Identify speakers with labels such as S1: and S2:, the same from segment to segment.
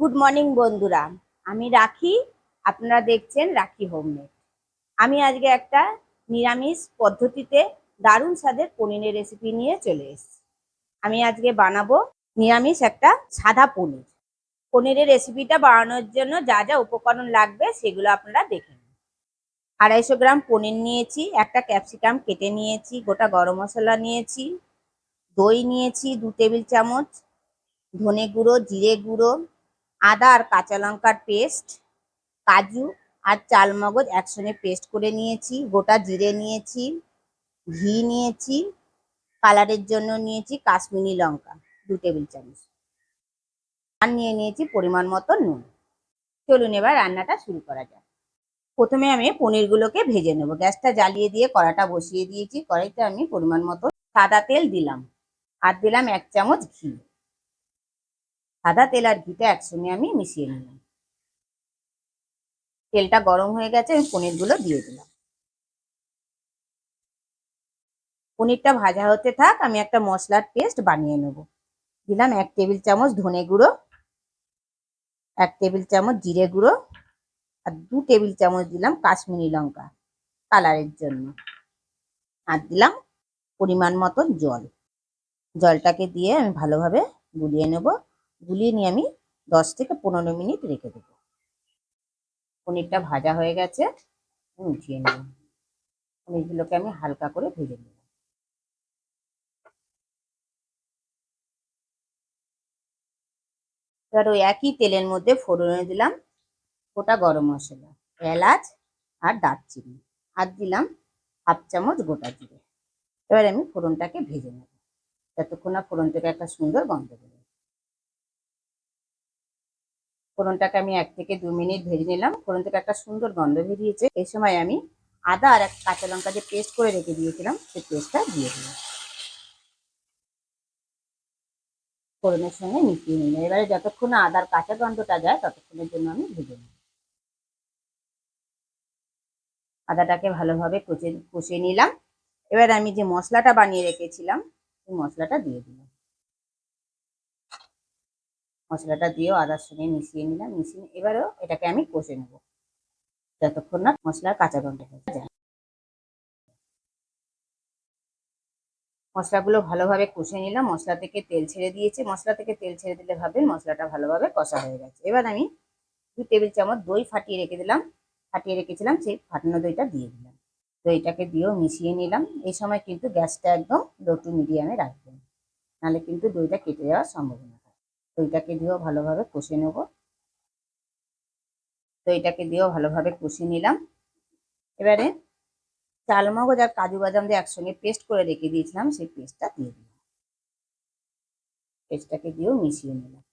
S1: Good morning বন্ধুরা। আমি রাখি। আপনারা দেখছেন রাখি হোমমেড আমি আজকে একটা নিরামিষ পদ্ধতিতে দারুণ স্বাদের পনিরের রেসিপি নিয়ে চলে এসেছি। আমি আজকে বানাবো নিরামিষ একটা সাদা পনির। পনিরের রেসিপিটা বানানোর জন্য যা যা উপকরণ লাগবে সেগুলো আপনারা দেখে নিন। আড়াইশো গ্রাম পনির নিয়েছি, একটা ক্যাপসিকাম কেটে নিয়েছি, গোটা গরম মশলা নিয়েছি, দই নিয়েছি, দু টেবিল চামচ, ধনে গুঁড়ো, জিরে গুঁড়ো আদা আর কাঁচা লঙ্কার পেস্ট, কাজু আর চালমগজ একসঙ্গে পেস্ট করে নিয়েছি, গোটা জিরে নিয়েছি, ঘি নিয়েছি, কালারের জন্য নিয়েছি কাশ্মীরি লঙ্কা, দু টেবিল চামচ। আর নিয়ে নিয়েছি পরিমাণ মতো নুন। চলুন এবার রান্নাটা শুরু করা যাক। প্রথমে আমি পনিরগুলোকে ভেজে নেব। গ্যাসটা জ্বালিয়ে দিয়ে কড়াটা বসিয়ে দিয়েছি। কড়াইতে আমি পরিমাণ মতো সাদা তেল দিলাম। আর দিলাম এক চামচ ঘি। সাদা তেল আর ঘিটা একসঙ্গে আমি মিশিয়ে নিলাম। তেলটা গরম হয়ে গেছে, আমি পনিরগুলো দিয়ে দিলাম। পনিরটা ভাজা হতে থাক, আমি একটা মশলার পেস্ট বানিয়ে নেব। দিলাম এক টেবিল চামচ ধনে গুঁড়ো, এক টেবিল চামচ জিরে গুঁড়ো, আর দু টেবিল চামচ দিলাম কাশ্মীরি লঙ্কা কালারের জন্য। আর দিলাম পরিমাণ মতন জল। জলটাকে দিয়ে আমি ভালোভাবে গুলিয়ে নেব। গুলিয়ে নিয়ে আমি দশ থেকে পনেরো মিনিট রেখে দেবো। পনিরটা ভাজা হয়ে গেছে, উঠিয়ে নেব। পনিরগুলোকে আমি হালকা করে ভেজে নেব। এবার ওই একই তেলের মধ্যে ফোড়নে দিলাম গোটা গরম মশলা, এলাচ আর দারচিনি। আর দিলাম হাফ চামচ গোটা জিরে। এবার আমি ফোড়নটাকে ভেজে নেব। যতক্ষণ না ফোড়ন থেকে একটা সুন্দর গন্ধ বেরোয়। ফোড়নটাকে আমি এক থেকে দু মিনিট ভেজে নিলাম। ফোড়ন থেকে একটা সুন্দর গন্ধ বেরিয়েছে। এই সময় আমি আদা আর এক কাঁচা লঙ্কা যে পেস্ট করে রেখে দিয়েছিলাম। সেই পেস্টটা দিয়ে দিলাম। ফোড়নের সঙ্গে মিশিয়ে নিলাম। এবারে যতক্ষণ আদার কাঁচা গন্ধটা যায়, ততক্ষণের জন্য আমি ভেজে নেব আদাটাকে ভালোভাবে কষে কষে নিলাম। এবার আমি যে মশলাটা বানিয়ে রেখেছিলাম, সেই মশলাটা দিয়ে দিলাম। মশলাটা দিয়েও আদার সঙ্গে মিশিয়ে নিলাম, মিশিয়ে এবারেও এটাকে আমি কষে নেব। যতক্ষণ না মশলার কাঁচা গন্ধটা যায়। মশলাগুলো ভালোভাবে কষে নিলাম। মশলা থেকে তেল ছেড়ে দিয়েছে। মশলা থেকে তেল ছেড়ে দিলে ভাবেন মশলাটা ভালোভাবে কষা হয়ে গেছে। এবার আমি দু টেবিল চামচ দই ফাটিয়ে রেখে দিলাম। ফাটিয়ে রেখেছিলাম, সেই ফাটানো দইটা দিয়ে দিলাম। দইটাকে দিয়েও মিশিয়ে নিলাম। এই সময় কিন্তু গ্যাসটা একদম লো টু মিডিয়ামে রাখবেন। নাহলে কিন্তু দইটা কেটে যাওয়ার সম্ভাবনা থাকে। দইটাকে দিয়েও ভালোভাবে কষে নেব। দইটাকে দিয়েও ভালোভাবে কষে নিলাম। এবারে চালমগজ আর কাজু বাদাম দিয়ে একসঙ্গে পেস্ট করে রেখে দিয়েছিলাম, সেই পেস্টটা দিয়ে দিলাম। পেস্টটাকে দিয়েও মিশিয়ে নিলাম।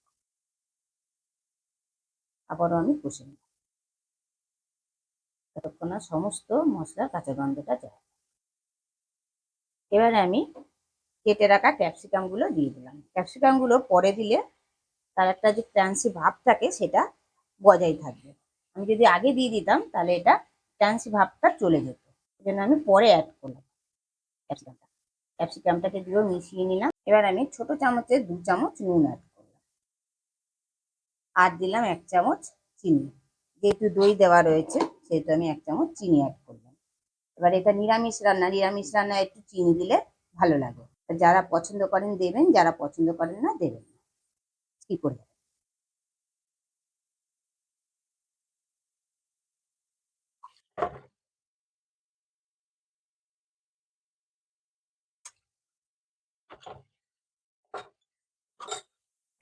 S1: আবারও আমি কষে নিলাম। ততক্ষণ সমস্ত মশলার কাঁচা গন্ধটা যায়। এবারে আমি কেটে রাখা ক্যাপসিকামগুলো দিয়ে দিলাম। ক্যাপসিকামগুলো পরে দিলে তার একটা যে ক্রান্সি ভাব থাকে সেটা বজায় থাকবে। আমি যদি আগে দিয়ে দিতাম, তাহলে এটা ক্রান্সি ভাবটা চলে যেত। জন্য আমি পরে অ্যাড করলাম। ক্যাপসিকামটা ক্যাপসিকামটাকে দিয়েও মিশিয়ে নিলাম। এবার আমি ছোট চামচে দু চামচ নুন অ্যাড করলাম। আর দিলাম এক চামচ চিনি। যেহেতু দই দেওয়া রয়েছে, সেহেতু আমি এক চামচ চিনি অ্যাড করলাম। এবার এটা নিরামিষ রান্না। নিরামিষ রান্না একটু চিনি দিলে ভালো লাগে। যারা পছন্দ করেন দেবেন, যারা পছন্দ করেন না দেবেন না। কি করে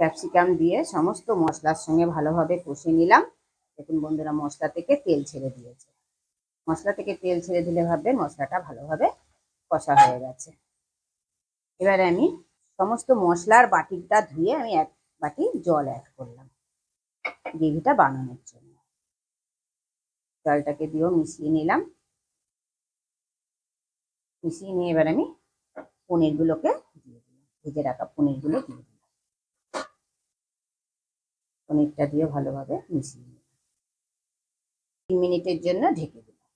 S1: ক্যাপসিকাম দিয়ে সমস্ত মশলার সঙ্গে ভালোভাবে কষে নিলাম। দেখুন বন্ধুরা, মশলা থেকে তেল ছেড়ে দিয়েছে। মশলা থেকে তেল ছেড়ে দিলে ভাববেন মশলাটা ভালোভাবে কষা হয়ে গেছে। এবারে আমি সমস্ত মশলার বাটিটা ধুয়ে আমি এক বাটি জল অ্যাড করলাম। গ্রেভিটা বানানোর জন্য। জলটাকে দিয়েও মিশিয়ে নিলাম। মিশিয়ে নিয়ে এবার আমি পনিরগুলোকে দিয়ে দিলাম। ভেজে রাখা পনিরগুলো দিয়ে দিলাম। পনিরটা দিয়ে ভালোভাবে মিশিয়ে নিলাম। তিন মিনিটের জন্য ঢেকে দিলাম।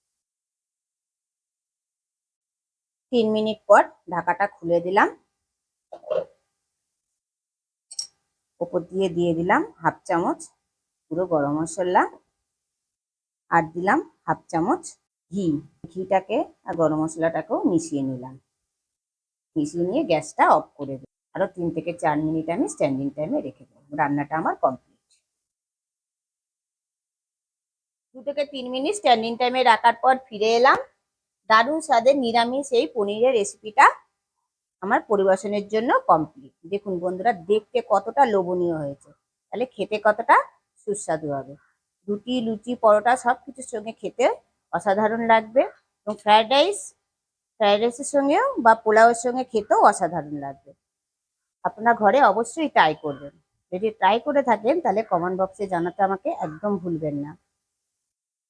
S1: তিন মিনিট পর ঢাকাটা খুলে দিলাম। ওপর দিয়ে দিয়ে দিলাম হাফ চামচ পুরো গরম মশলা আর দিলাম হাফ চামচ ঘি। ঘিটাকে আর গরম মশলাটাকেও মিশিয়ে নিলাম। মিশিয়ে নিয়ে গ্যাসটা অফ করে দেবো। আরও তিন থেকে চার মিনিট আমি স্ট্যান্ডিং টাইমে রেখে দেবো। রান্নাটা আমার কমপ্লিট। দু থেকে তিন মিনিট স্ট্যান্ডিং টাইমে রাখার পর ফিরে এলাম। দারুণ স্বাদের নিরামিষ এই পনিরের রেসিপিটা আমার পরিবেশনের জন্য কমপ্লিট দেখুন বন্ধুরা, দেখতে কতটা লোভনীয় হয়েছে। তাহলে খেতে কতটা সুস্বাদু হবে। রুটি, লুচি, পরোটা সব কিছুর সঙ্গে খেতে অসাধারণ লাগবে এবং ফ্রায়েড রাইস ফ্রায়েড রাইসের সঙ্গেও বা পোলাওয়ের সঙ্গে খেতেও অসাধারণ লাগবে। আপনারা ঘরে অবশ্যই ট্রাই করবেন। যদি ট্রাই করে থাকেন, তাহলে কমেন্ট বক্সে জানাতে আমাকে একদম ভুলবেন না।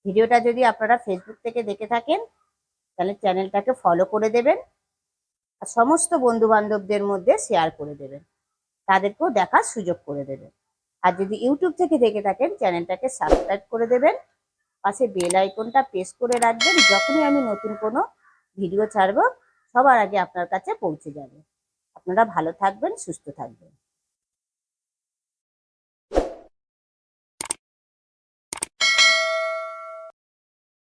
S1: ভিডিওটা যদি আপনারা ফেসবুক থেকে দেখে থাকেন, তাহলে চ্যানেলটাকে ফলো করে দেবেন। আর সমস্ত বন্ধু বান্ধবদের মধ্যে শেয়ার করে দেবেন। তাদেরকেও দেখার সুযোগ করে দেবেন। আর যদি ইউটিউব থেকে দেখে থাকেন, চ্যানেলটাকে সাবস্ক্রাইব করে দেবেন। পাশে বেল আইকনটা প্রেস করে রাখবেন। যখনই আমি নতুন কোনো ভিডিও ছাড়ব, সবার আগে আপনার কাছে পৌঁছে যাবে। আপনারা ভালো থাকবেন, সুস্থ থাকবেন।